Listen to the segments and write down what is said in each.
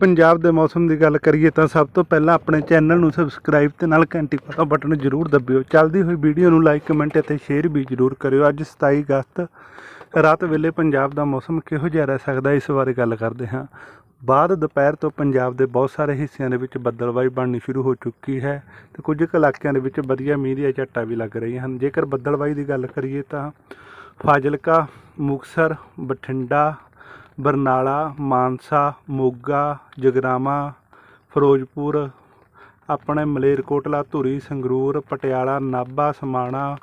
ਪੰਜਾਬ ਦੇ ਮੌਸਮ ਦੀ ਗੱਲ ਕਰੀਏ ਤਾਂ ਸਭ ਤੋਂ ਪਹਿਲਾਂ ਆਪਣੇ ਚੈਨਲ ਨੂੰ ਸਬਸਕ੍ਰਾਈਬ ਤੇ ਨਾਲ ਘੰਟੀ ਵਾਲਾ ਬਟਨ ਜ਼ਰੂਰ ਦਬਿਓ। ਚੱਲਦੀ ਹੋਈ ਵੀਡੀਓ ਨੂੰ ਲਾਈਕ, ਕਮੈਂਟ ਅਤੇ ਸ਼ੇਅਰ ਵੀ ਜ਼ਰੂਰ ਕਰਿਓ। ਅੱਜ 27 ਅਗਸਤ, ਰਾਤ ਵੇਲੇ ਪੰਜਾਬ ਦਾ ਮੌਸਮ ਕਿਹੋ ਜਿਹਾ ਰਹਿ ਸਕਦਾ, ਇਸ ਬਾਰੇ ਗੱਲ ਕਰਦੇ ਹਾਂ। ਬਾਅਦ ਦੁਪਹਿਰ ਤੋਂ ਪੰਜਾਬ ਦੇ ਬਹੁਤ ਸਾਰੇ ਹਿੱਸਿਆਂ ਦੇ ਵਿੱਚ ਬੱਦਲਵਾਈ ਬਣਨੀ ਸ਼ੁਰੂ ਹੋ ਚੁੱਕੀ ਹੈ ਤੇ ਕੁਝ ਕੁ ਇਲਾਕਿਆਂ ਦੇ ਵਿੱਚ ਵਧੀਆ ਮੀਂਹ ਦੀਆਂ ਝੱਟਾਂ ਵੀ ਲੱਗ ਰਹੀਆਂ ਹਨ। ਜੇਕਰ ਬੱਦਲਵਾਈ ਦੀ ਗੱਲ ਕਰੀਏ ਤਾਂ ਫਾਜ਼ਿਲਕਾ ਮੁਕਸਰ ਬਠਿੰਡਾ ਬਰਨਾਲਾ, ਮਾਨਸਾ, ਮੋਗਾ, ਜਗਰਾਵਾਂ, ਫਿਰੋਜ਼ਪੁਰ, ਆਪਣੇ ਮਲੇਰਕੋਟਲਾ, ਧੂਰੀ, ਸੰਗਰੂਰ, ਪਟਿਆਲਾ, ਨਾਭਾ, ਸਮਾਣਾ,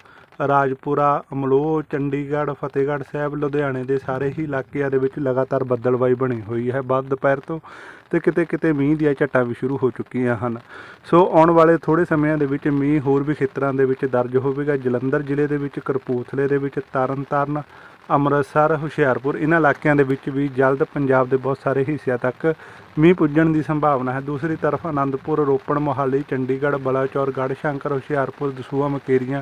ਰਾਜਪੁਰਾ, ਅਮਲੋਹ, ਚੰਡੀਗੜ੍ਹ, ਫਤਿਹਗੜ੍ਹ ਸਾਹਿਬ, ਲੁਧਿਆਣੇ ਦੇ ਸਾਰੇ ਹੀ ਇਲਾਕਿਆਂ ਦੇ ਵਿੱਚ ਲਗਾਤਾਰ ਬੱਦਲਵਾਈ ਬਣੀ ਹੋਈ ਹੈ। ਬਾਅਦ ਦੁਪਹਿਰ ਤੋਂ ਤੇ ਕਿਤੇ ਕਿਤੇ ਮੀਂਹ ਦੀਆਂ ਝੱਟਾਂ ਵੀ ਸ਼ੁਰੂ ਹੋ ਚੁੱਕੀਆਂ ਹਨ। ਸੋ ਆਉਣ ਵਾਲੇ ਥੋੜੇ ਸਮਿਆਂ ਦੇ ਵਿੱਚ ਮੀਂਹ ਹੋਰ ਵੀ ਖੇਤਰਾਂ ਦੇ ਵਿੱਚ ਦਰਜ ਹੋਵੇਗਾ। ਜਲੰਧਰ ਜ਼ਿਲ੍ਹੇ ਦੇ ਵਿੱਚ ਕਰਪੂਥਲੇ ਦੇ ਵਿੱਚ ਤਰਨਤਾਰਨ ਅੰਮ੍ਰਿਤਸਰ ਹੁਸ਼ਿਆਰਪੁਰ ਇਹਨਾਂ ਇਲਾਕਿਆਂ ਦੇ ਵਿੱਚ ਵੀ ਜਲਦ ਪੰਜਾਬ ਦੇ ਬਹੁਤ ਸਾਰੇ ਹਿੱਸਿਆਂ ਤੱਕ ਮੀਂਹ ਪੁੱਜਣ ਦੀ ਸੰਭਾਵਨਾ ਹੈ। ਦੂਸਰੀ ਤਰਫ ਅਨੰਦਪੁਰ, ਰੋਪੜ, ਮੋਹਾਲੀ, ਚੰਡੀਗੜ੍ਹ, ਬਲਾਚੌਰ, ਗੜ੍ਹਸ਼ੰਕਰ, ਹੁਸ਼ਿਆਰਪੁਰ, ਦਸੂਹਾ, ਮਕੇਰੀਆਂ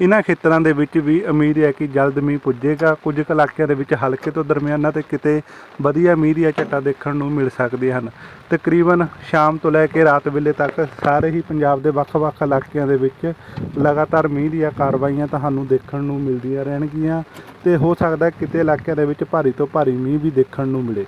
ਇਹਨਾਂ ਖੇਤਰਾਂ ਦੇ ਵਿੱਚ ਵੀ ਉਮੀਦ ਹੈ ਕਿ ਜਲਦ ਮੀਂਹ ਪੁੱਜੇਗਾ। ਕੁਝ ਕੁ ਇਲਾਕਿਆਂ ਦੇ ਵਿੱਚ ਹਲਕੇ ਤੋਂ ਦਰਮਿਆਨਾ ਤੇ ਕਿਤੇ ਵਧੀਆ ਮੀਂਹ ਦੀਆਂ ਝੱਟਾਂ ਦੇਖਣ ਨੂੰ ਮਿਲ ਸਕਦੀਆਂ ਹਨ। ਤਕਰੀਬਨ ਸ਼ਾਮ ਤੋਂ ਲੈ ਕੇ ਰਾਤ ਵੇਲੇ ਤੱਕ ਸਾਰੇ ਹੀ ਪੰਜਾਬ ਦੇ ਵੱਖ-ਵੱਖ ਇਲਾਕਿਆਂ ਦੇ ਵਿੱਚ ਲਗਾਤਾਰ ਮੀਂਹ ਦੀਆਂ ਕਾਰਵਾਈਆਂ ਤੁਹਾਨੂੰ ਦੇਖਣ ਨੂੰ ਮਿਲਦੀਆਂ ਰਹਿਣਗੀਆਂ ਤੇ ਹੋ ਸਕਦਾ ਕਿਤੇ ਇਲਾਕਿਆਂ ਦੇ ਵਿੱਚ ਭਾਰੀ ਤੋਂ ਭਾਰੀ ਮੀਂਹ ਵੀ ਦੇਖਣ ਨੂੰ ਮਿਲੇ।